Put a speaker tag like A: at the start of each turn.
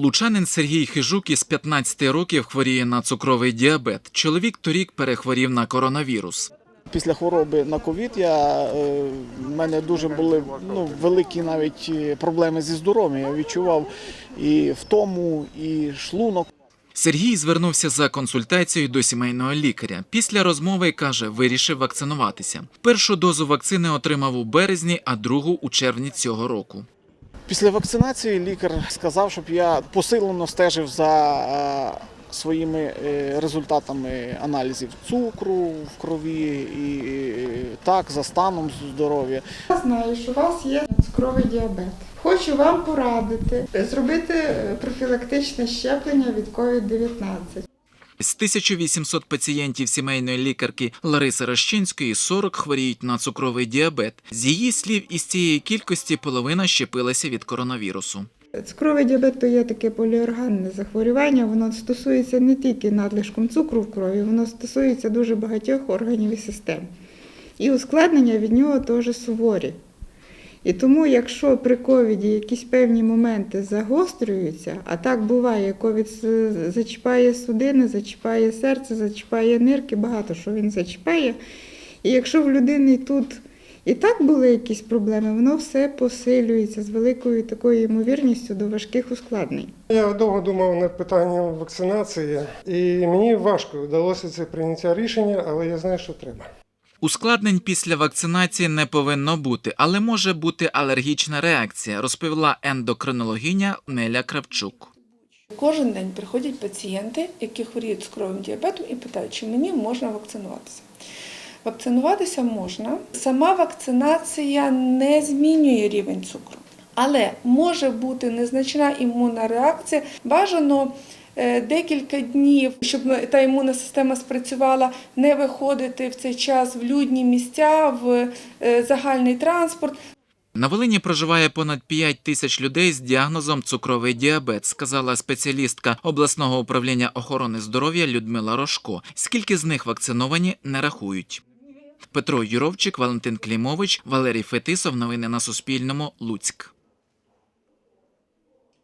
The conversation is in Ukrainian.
A: Лучанин Сергій Хижук із 15 років хворіє на цукровий діабет. Чоловік торік перехворів на коронавірус.
B: Після хвороби на ковід я е, в мене дуже були ну, великі навіть е, проблеми зі здоров'ям. Я відчував і втому, і шлунок.
A: Сергій звернувся за консультацією до сімейного лікаря. Після розмови каже, вирішив вакцинуватися. Першу дозу вакцини отримав у березні, а другу у червні цього року.
B: Після вакцинації лікар сказав, щоб я посилено стежив за е, своїми е, результатами аналізів цукру в крові і е, так за станом здоров'я.
C: Я знаю, що у вас є цукровий діабет. Хочу вам порадити зробити профілактичне щеплення від COVID-19.
A: З 1800 пацієнтів сімейної лікарки Лариси Рощинської 40 хворіють на цукровий діабет. З її слів, із цієї кількості половина щепилася від коронавірусу.
C: Цукровий діабет то є таке поліорганне захворювання. Воно стосується не тільки надлишком цукру в крові, воно стосується дуже багатьох органів і систем. І ускладнення від нього теж суворі. І тому, якщо при ковіді якісь певні моменти загострюються, а так буває, ковід зачіпає судини, зачіпає серце, зачіпає нирки, багато що він зачіпає. І якщо в людини тут і так були якісь проблеми, воно все посилюється з великою такою ймовірністю до важких ускладнень.
D: Я довго думав над питанням вакцинації, і мені важко вдалося це прийняття рішення, але я знаю, що треба.
A: Ускладнень після вакцинації не повинно бути, але може бути алергічна реакція, розповіла ендокринологиня Неля Кравчук.
E: Кожен день приходять пацієнти, які хворіють цукровим діабетом, і питають, чи мені можна вакцинуватися. Вакцинуватися можна. Сама вакцинація не змінює рівень цукру, але може бути незначна імунна реакція. Бажано декілька днів, щоб та імунна система спрацювала, не виходити в цей час в людні місця, в е, загальний транспорт.
A: На Волині проживає понад 5 тисяч людей з діагнозом цукровий діабет, сказала спеціалістка обласного управління охорони здоров'я Людмила Рожко. Скільки з них вакциновані, не рахують. Петро Юровчик, Валентин Клімович, Валерій Фетисов. Новини на Суспільному. Луцьк.